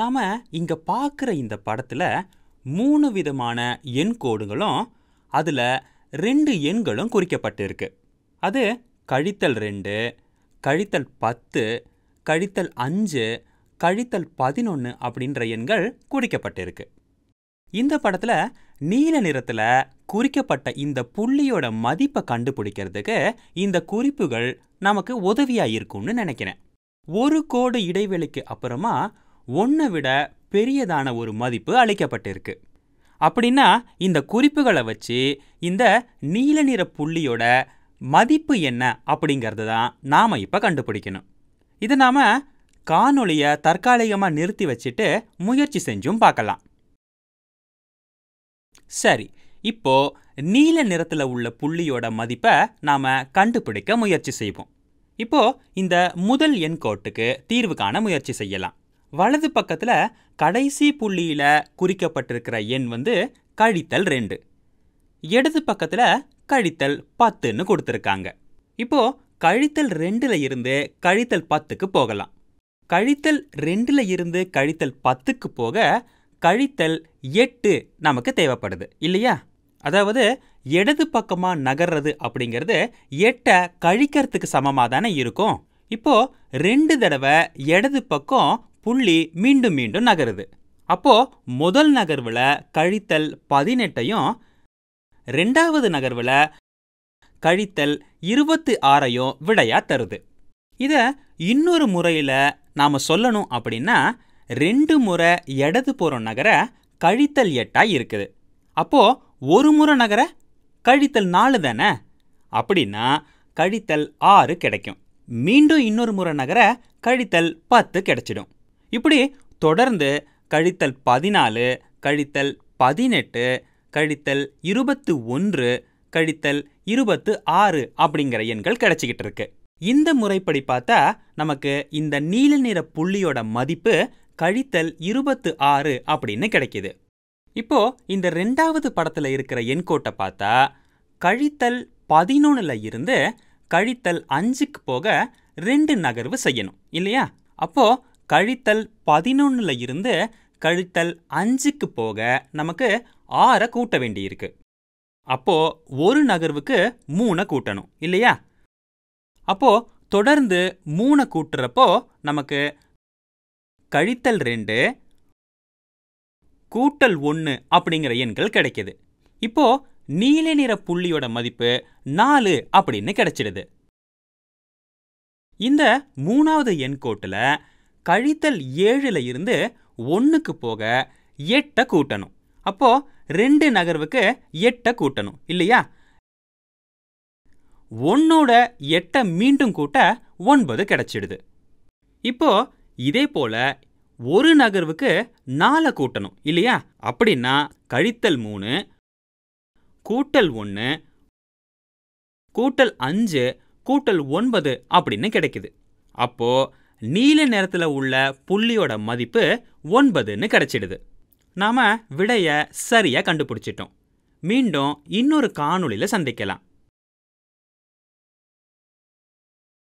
நாம் இங்கே பார்க்குற இந்த படத்தில் மூணு விதமான எண் கோடுகளும் அதில் ரெண்டு எண்களும் குறிக்கப்பட்டிருக்கு. அது கழித்தல் ரெண்டு கழித்தல் பத்து கழித்தல் அஞ்சு கழித்தல் பதினொன்று அப்படின்ற எண்கள் குறிக்கப்பட்டிருக்கு. இந்த படத்தில் நீல நிறத்தில் குறிக்கப்பட்ட இந்த புள்ளியோட மதிப்பை கண்டுபிடிக்கிறதுக்கு இந்த குறிப்புகள் நமக்கு உதவியாக இருக்கும்னு நினைக்கிறேன். ஒரு கோடு இடைவெளிக்கு அப்புறமா ஒன்றை விட பெரியதான ஒரு மதிப்பு அளிக்கப்பட்டிருக்கு. அப்படின்னா இந்த குறிப்புகளை வச்சு இந்த நீல நிற புள்ளியோட மதிப்பு என்ன அப்படிங்கிறது தான் நாம் இப்போ கண்டுபிடிக்கணும். இதை நாம் காணொளியை தற்காலிகமாக நிறுத்தி வச்சுட்டு முயற்சி செஞ்சும் பார்க்கலாம். சரி இப்போ நீல நிறத்தில் உள்ள புள்ளியோட மதிப்பை நாம் கண்டுபிடிக்க முயற்சி செய்வோம். இப்போ இந்த முதல் எண் கோட்டுக்கு தீர்வு காண முயற்சி செய்யலாம். வலது பக்கத்தில் கடைசி புள்ளியில் குறிக்கப்பட்டிருக்கிற எண் வந்து கழித்தல் ரெண்டு. இடது பக்கத்தில் கழித்தல் பத்துன்னு கொடுத்துருக்காங்க. இப்போ கழித்தல் ரெண்டில் இருந்து கழித்தல் பத்துக்கு போகலாம். கழித்தல் ரெண்டில் இருந்து கழித்தல் பத்துக்கு போக கழித்தல் எட்டு நமக்கு தேவைப்படுது இல்லையா? அதாவது இடது பக்கமாக நகர்றது அப்படிங்கிறது எட்டை கழிக்கிறதுக்கு சமமாக தானே இருக்கும். இப்போ ரெண்டு தடவை இடது பக்கம் புள்ளி மீண்டும் மீண்டும் நகருது. அப்போ முதல் நகர்வில் கழித்தல் பதினெட்டையும் ரெண்டாவது நகர்வில் கழித்தல் இருபத்தி ஆறையும் விடையா தருது. இதை இன்னொரு முறையில் நாம் சொல்லணும் அப்படின்னா ரெண்டு முறை இடது போகிற நகர கழித்தல் எட்டாக இருக்குது. அப்போ ஒரு முறை நகர கழித்தல் நாலு தானே? அப்படின்னா கழித்தல் ஆறு கிடைக்கும். மீண்டும் இன்னொரு முறை நகர கழித்தல் பத்து கிடைச்சிடும். இப்படி தொடர்ந்து கழித்தல் பதினாலு கழித்தல் பதினெட்டு கழித்தல் இருபத்து ஒன்று கழித்தல் இருபத்து ஆறு அப்படிங்கிற எண்கள் கிடைச்சிக்கிட்டு இருக்கு. இந்த முறைப்படி பார்த்தா நமக்கு இந்த நீல நிற புள்ளியோட மதிப்பு கழித்தல் இருபத்து ஆறு அப்படின்னு கிடைக்குது. இப்போ இந்த ரெண்டாவது படத்துல இருக்கிற எண்கோட்டை பார்த்தா கழித்தல் பதினொன்னுல இருந்து கழித்தல் அஞ்சுக்கு போக ரெண்டு நகர்வு செய்யணும் இல்லையா? அப்போ கழித்தல் பதினொன்னுல இருந்து கழித்தல் அஞ்சுக்கு போக நமக்கு ஆறை கூட்ட வேண்டியிருக்கு. அப்போ ஒரு நகர்வுக்கு மூணை கூட்டணும் இல்லையா? அப்போ தொடர்ந்து மூணை கூட்டுறப்போ நமக்கு கழித்தல் ரெண்டு கூட்டல் ஒன்று அப்படிங்கிற எண்கள் கிடைக்குது. இப்போ நீல நிற புள்ளியோட மதிப்பு நாலு அப்படின்னு கிடைச்சிடுது. இந்த மூணாவது எண் கோட்டில் கழித்தல் ஏழுல இருந்து ஒன்றுக்கு போக எட்டை கூட்டணும். அப்போ ரெண்டு நகர்வுக்கு எட்டை கூட்டணும் இல்லையா? ஒன்னோட எட்டை மீண்டும் கூட்ட ஒன்பது கிடைச்சிடுது. இப்போ இதே போல ஒரு நகர்வுக்கு நாலை கூட்டணும் இல்லையா? அப்படின்னா கழித்தல் மூணு கூட்டல் ஒன்று கூட்டல் அஞ்சு கூட்டல் ஒன்பது அப்படின்னு கிடைக்குது. அப்போ நீல நிறத்தில் உள்ள புள்ளியோட மதிப்பு ஒன்பதுன்னு கிடைச்சிடுது. நாம விடைய சரியா கண்டுபிடிச்சிட்டோம். மீண்டும் இன்னொரு காணொளியில் சந்திக்கலாம்.